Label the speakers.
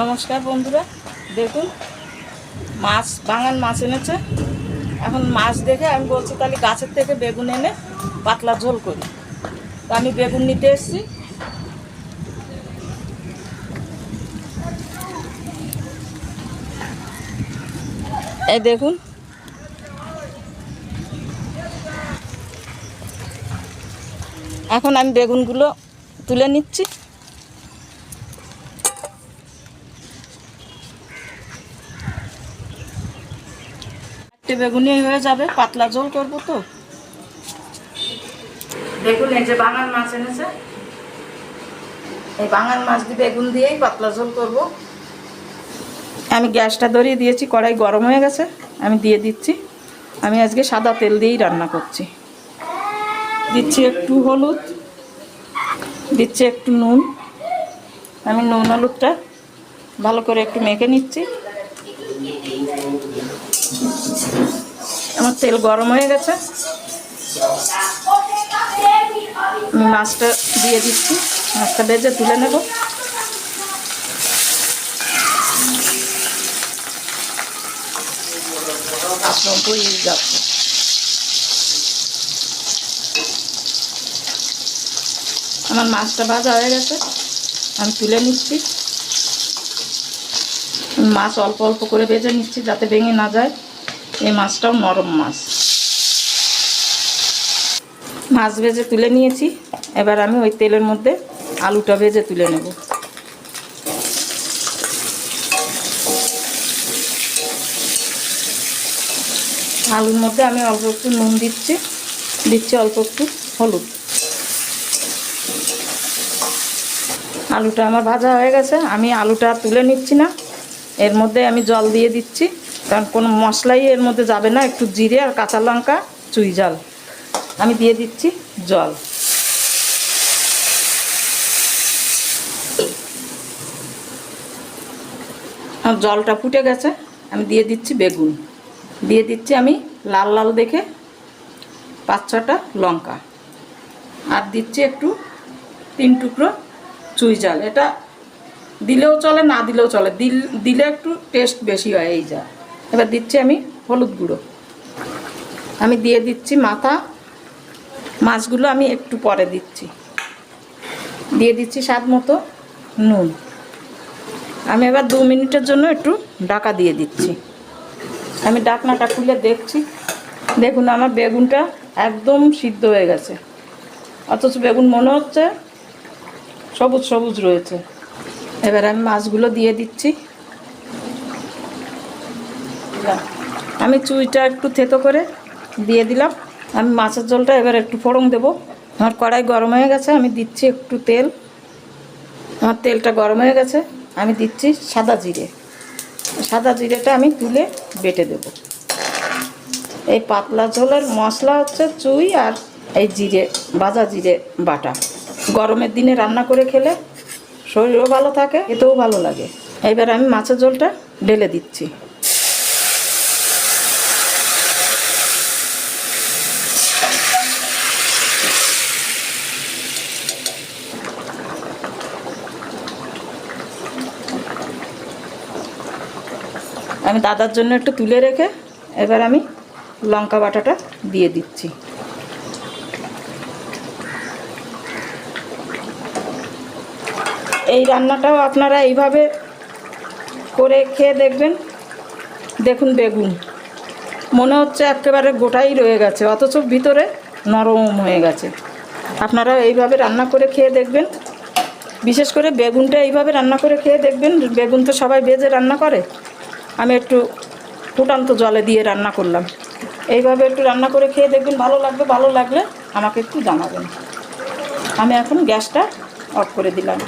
Speaker 1: নমস্কার বন্ধুরা, দেখুন, মাছ বাঙাল মাছ এনেছে। এখন মাছ দেখে আমি বলছি, তাহলে গাছের থেকে বেগুন এনে পাতলা ঝোল করি। তো আমি বেগুন নিতে এসেছি। এই দেখুন। এখন আমি বেগুনগুলো তুলে নিচ্ছি। চারটে বেগুনি হয়ে যাবে পাতলা ঝোল করব তো। দেখুন এই যে বাঙাল মাছ এনেছে। এই বাঙাল মাছ দিয়ে বেগুন দিয়েই পাতলা ঝোল করব। আমি গ্যাসটা ধরিয়ে দিয়েছি কড়াই গরম হয়ে গেছে আমি দিয়ে দিচ্ছি। আমি আজকে সাদা তেল দিয়েই রান্না করছি। দিচ্ছি একটু হলুদ দিচ্ছি একটু নুন। আমি নুন হলুদটা ভালো করে একটু মেখে নিচ্ছি। আমার তেল গরম হয়ে গেছে। আমি মাছটা দিয়ে দিচ্ছি। মাছটা ভেজে তুলে নেব। যাচ্ছে। আমার মাছটা ভাজা হয়ে গেছে। আমি তুলে নিচ্ছি। মাছ অল্প অল্প করে ভেজে নিচ্ছি যাতে ভেঙে না যায়। এই মাছটাও নরম মাছ। মাছ ভেজে তুলে নিয়েছি। এবার আমি ওই তেলের মধ্যে আলুটা ভেজে তুলে নেব। আলুর মধ্যে আমি অল্প একটু নুন দিচ্ছি। দিচ্ছি অল্প একটু হলুদ। আলুটা আমার ভাজা হয়ে গেছে। আমি আলুটা তুলে নিচ্ছি না। এর মধ্যে আমি জল দিয়ে দিচ্ছি। কারণ কোনো মশলাই এর মধ্যে যাবে না, একটু জিরে আর কাঁচা লঙ্কা, চুই জল আমি দিয়ে দিচ্ছি জল। জলটা ফুটে গেছে, আমি দিয়ে দিচ্ছি বেগুন। দিয়ে দিচ্ছি আমি লাল লাল দেখে পাঁচ ছটা লঙ্কা। আর দিচ্ছি একটু তিন টুকরো চুই জাল এটা দিলেও চলে, না দিলেও চলে। দিল, দিলে একটু টেস্ট বেশি হয়, এই যা। এবার দিচ্ছি আমি হলুদ গুঁড়ো। আমি দিয়ে দিচ্ছি মাথা। মাছগুলো আমি একটু পরে দিচ্ছি। দিয়ে দিচ্ছি স্বাদ মতো নুন। আমি এবার দু মিনিটের জন্য একটু ডাকা দিয়ে দিচ্ছি। আমি ডাকনাটা খুলে দেখছি। দেখুন, আমার বেগুনটা একদম সিদ্ধ হয়ে গেছে। অথচ বেগুন মনে হচ্ছে সবুজ সবুজ রয়েছে। এবার আমি মাছগুলো দিয়ে দিচ্ছি। আমি চুইটা একটু থেতো করে দিয়ে দিলাম। আমি মাছের ঝোলটা এবার একটু ফোড়ন দেবো। আমার কড়াই গরম হয়ে গেছে, আমি দিচ্ছি একটু তেল। আমার তেলটা গরম হয়ে গেছে, আমি দিচ্ছি সাদা জিরে। সাদা জিরেটা আমি তুলে বেটে দেব। এই পাতলা ঝোলের মশলা হচ্ছে চুই আর এই জিরে, ভাজা জিরে বাটা। গরমের দিনে রান্না করে খেলে শরীরও ভালো থাকে, এতেও ভালো লাগে। এবার আমি মাছের ঝোলটা ঢেলে দিচ্ছি। আমি দাদার জন্য একটু তুলে রেখে এবার আমি লঙ্কা বাটাটা দিয়ে দিচ্ছি। এই রান্নাটাও আপনারা এইভাবে করে খেয়ে দেখবেন। দেখুন বেগুন। মনে হচ্ছে একেবারে গোটাই রয়ে গেছে, অথচ ভিতরে নরম হয়ে গেছে। আপনারা এইভাবে রান্না করে খেয়ে দেখবেন। বিশেষ করে বেগুনটা এইভাবে রান্না করে খেয়ে দেখবেন, বেগুন তো সবাই ভেজে রান্না করে। আমি একটু ফুটান্ত জলে দিয়ে রান্না করলাম। এইভাবে একটু রান্না করে খেয়ে দেখবেন, ভালো লাগবে, ভালো লাগলে আমাকে একটু জানাবেন। আমি এখন গ্যাসটা অফ করে দিলাম।